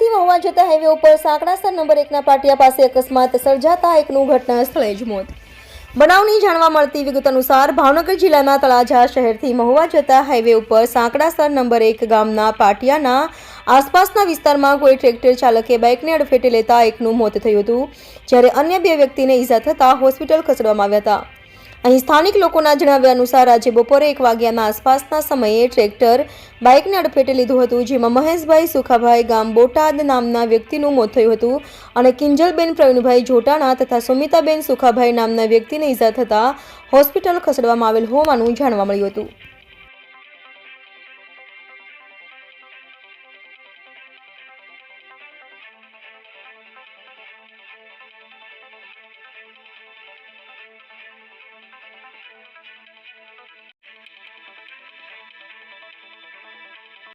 ઉપર સાંકડાસર નંબર એકના પાટિયા પાસે અકસ્માત સર્જાતા એકનું ઘટના સ્થળે જ મોત. બનાવની જાણવા મળતી વિગત અનુસાર ભાવનગર જિલ્લાના તળાજા શહેરથી મહુવા જતા હાઈવે ઉપર સાંકડાસર નંબર એક ગામના પાટિયાના આસપાસના વિસ્તારમાં કોઈ ટ્રેક્ટર ચાલકે બાઇકને અડફેટે લેતા એકનું મોત થયું હતું. જ્યારે અન્ય બે વ્યક્તિને ઈજા થતાં હોસ્પિટલ ખસેડવામાં આવ્યા હતા. અહીં સ્થાનિક લોકોના જણાવ્યા અનુસાર આજે બપોરે એક વાગ્યાના આસપાસના સમયે ટ્રેક્ટર બાઇકને અડફેટે લીધું હતું, જેમાં મહેશભાઈ સુખાભાઈ ગામ બોટાદ નામના વ્યક્તિનું મોત થયું હતું અને કિંજલબેન પ્રવીણભાઈ જોટાણા તથા સુમિતાબેન સુખાભાઈ નામના વ્યક્તિને ઈજા થતાં હોસ્પિટલ ખસેડવામાં આવેલ હોવાનું જાણવા મળ્યું હતું.